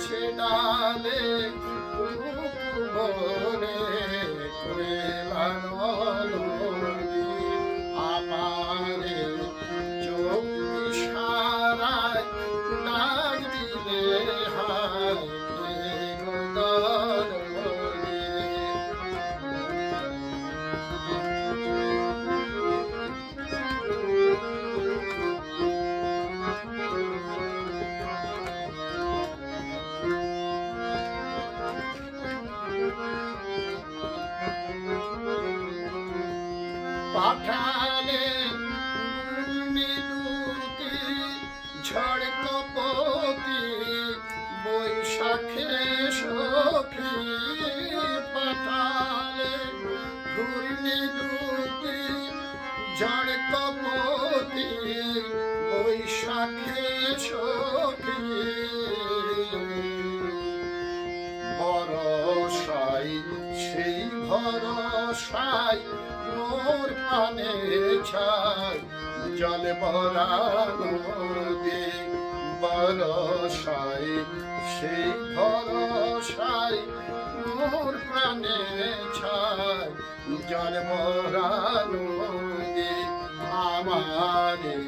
ডাকছে ডালে পাঠালে মৃদুতি ঝড় কপতি, বৈশাখে সখী পাঠালে ঘূর্ণিদুতি ঝড় কপতি, বৈশাখে সখী। ভরসাই সেই ভরসাই মোর পানে ছাই, জল ভরা নদী বরসাই সেই ভরসাই মোর প্রাণে ছাই, জল ভরা নদী আমারে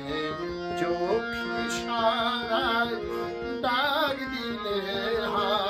চোখি সারায় ডাক দিলে হায়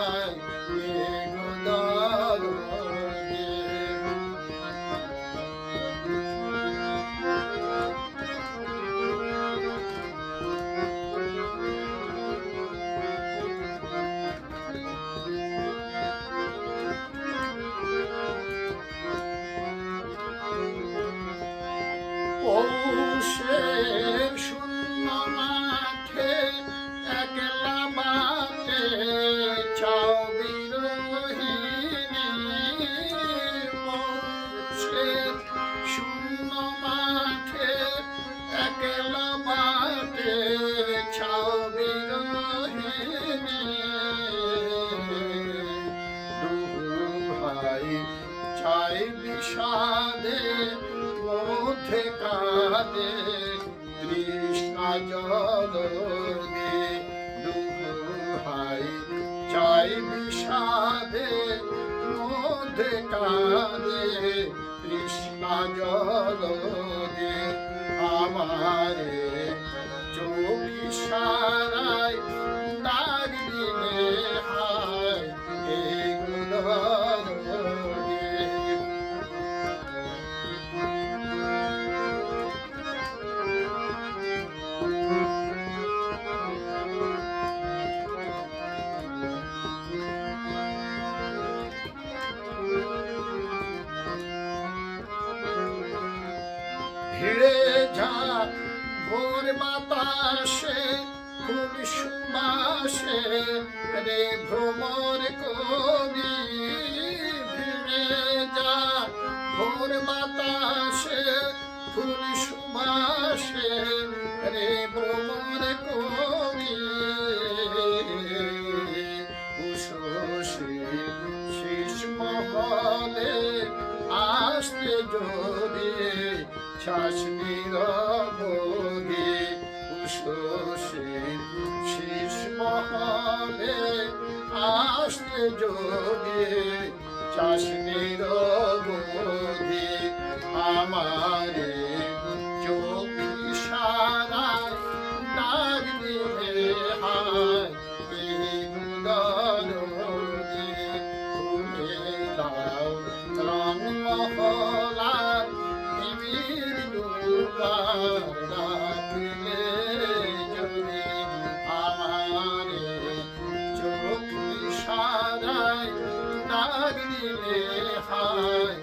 চাই বিষাদে, মধ্যে কাঁদে। তৃষ্ণা জল দে দুহাই চাই বিষাদে, মধ্যে কাঁদে। তৃষ্ণা জলদে আমারে ভিড়ে যা। ভোর বাতাসে ফুল সুবাসে, রে ভ্রমর কবি ভিড়ে যা। ভোর বাতাসে ফুল সুবাসে, রে ভ্রমর কবি শেষ মহলে, আসতে যদি শাসনির ভোগে উষসী শেষ মহলে আসতে যদি চাষনির ভোগে আমারে ইশারায় ডাক দিলে হায়